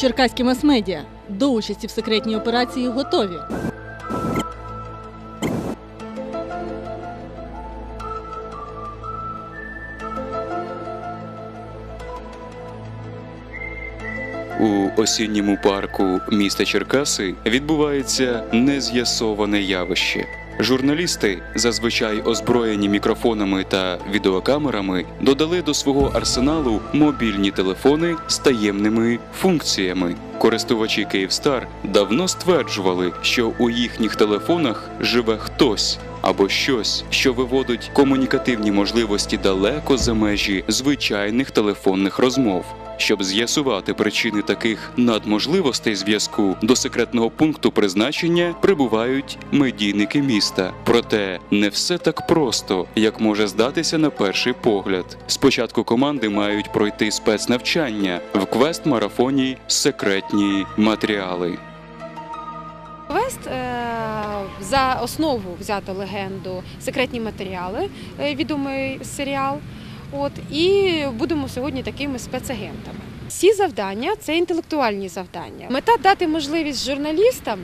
Черкаські мас-медіа до участі в секретній операції готові. У осінньому парку міста Черкаси відбувається нез'ясоване явище. Журналісти, зазвичай озброєні мікрофонами та відеокамерами, додали до свого арсеналу мобільні телефони з таємними функціями. Користувачі Київстар давно стверджували, що у їхніх телефонах живе хтось або щось, що виводить комунікативні можливості далеко за межі звичайних телефонних розмов. Щоб з'ясувати причини таких надможливостей зв'язку до секретного пункту призначення прибувають медійники міста. Проте не все так просто, як може здатися на перший погляд. Спочатку команди мають пройти спецнавчання в квест-марафоні секретні матеріали. Квест е, за основу взято легенду секретні матеріали, е, відомий серіал. От і будемо сьогодні такими спецагентами. Всі завдання це інтелектуальні завдання. Мета дати можливість журналістам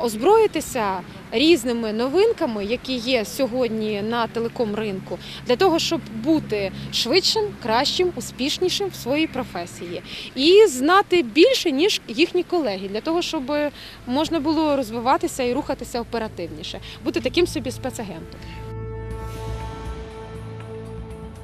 озброїтися різними новинками, які є сьогодні на телеком-ринку, для того, щоб бути швидшим, кращим, успішнішим в своїй професії і знати більше ніж їхні колеги, для того, щоб можна було розвиватися і рухатися оперативніше, бути таким собі спецагентом.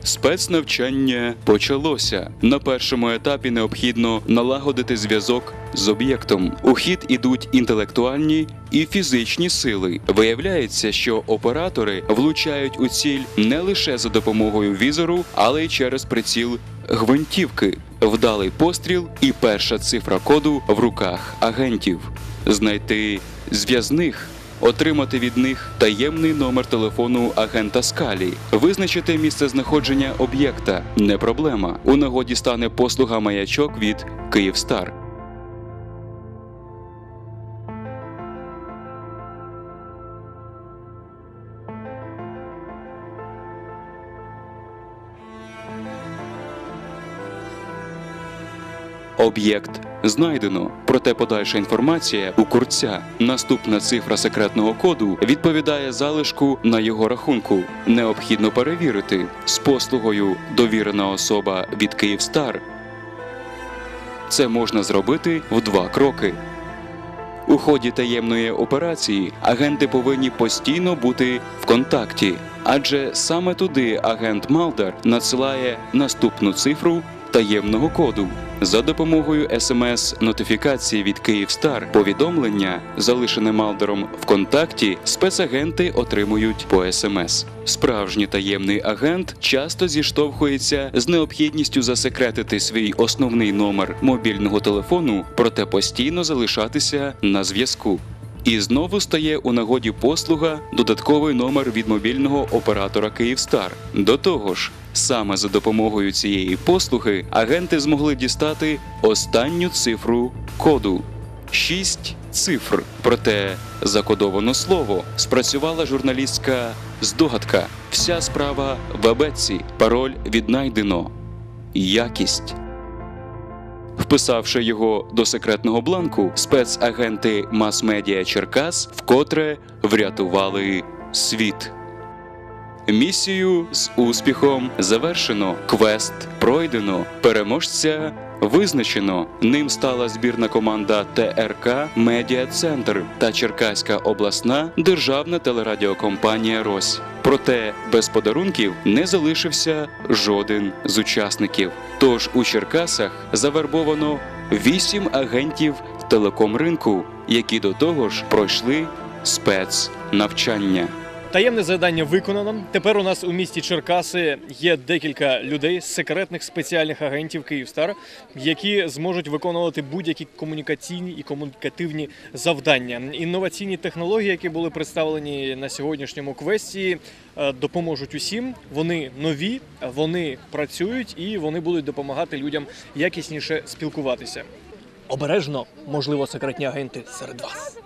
Спецнавчання почалося. На першому етапі необхідно налагодити зв'язок з об'єктом. У хід ідуть інтелектуальні і фізичні сили. Виявляється, що оператори влучають у ціль не лише за допомогою візору, але й через приціл гвинтівки. Вдалий постріл і перша цифра коду в руках агентів. Знайти зв'язних отримати від них таємний номер телефону агента Скалі, визначити місце знаходження об'єкта не проблема. У нагоді стане послуга маячок від Київстар. Об'єкт знайдено, проте подальша інформація у курця. Наступна цифра секретного коду відповідає залишку на його рахунку. Необхідно перевірити з послугою довірена особа від Київстар. Це можна зробити в два кроки. У ході таємної операції агенти повинні постійно бути в контакті, адже саме туди агент Малдер надсилає наступну цифру таємного коду. За допомогою смс-нотифікації від Київстар повідомлення, залишене Малдером в контакті, спецагенти отримують по смс. Справжній таємний агент часто зіштовхується з необхідністю засекретити свій основний номер мобільного телефону, проте постійно залишатися на зв'язку. І знову стає у нагоді послуга додатковий номер від мобільного оператора Київстар. До того ж, саме за допомогою цієї послуги агенти змогли дістати останню цифру коду. Шість цифр. Проте закодовано слово. Спрацювала журналістська здогадка. Вся справа в абетці. Пароль віднайдено. Якість. Вписавши його до секретного бланку, спецагенти мас-медіа Черкас вкотре врятували світ. Місію з успіхом завершено. Квест пройдено. Переможця визначено. Ним стала збірна команда ТРК Медіа Центр та Черкаська обласна державна телерадіокомпанія Рось. Проте без подарунків не залишився жоден з учасників. Тож у Черкасах завербовано вісім агентів телекомринку, які до того ж пройшли спецнавчання. Таємне завдання виконано. Тепер у нас у місті Черкаси є декілька людей, секретних спеціальних агентів Київстар, які зможуть виконувати будь-які комунікаційні і комунікативні завдання. Інноваційні технології, які були представлені на сьогоднішньому квесті, е, допоможуть усім. Вони нові, вони працюють і вони будуть допомагати людям якісніше спілкуватися. Обережно, можливо, секретні агенти серед вас.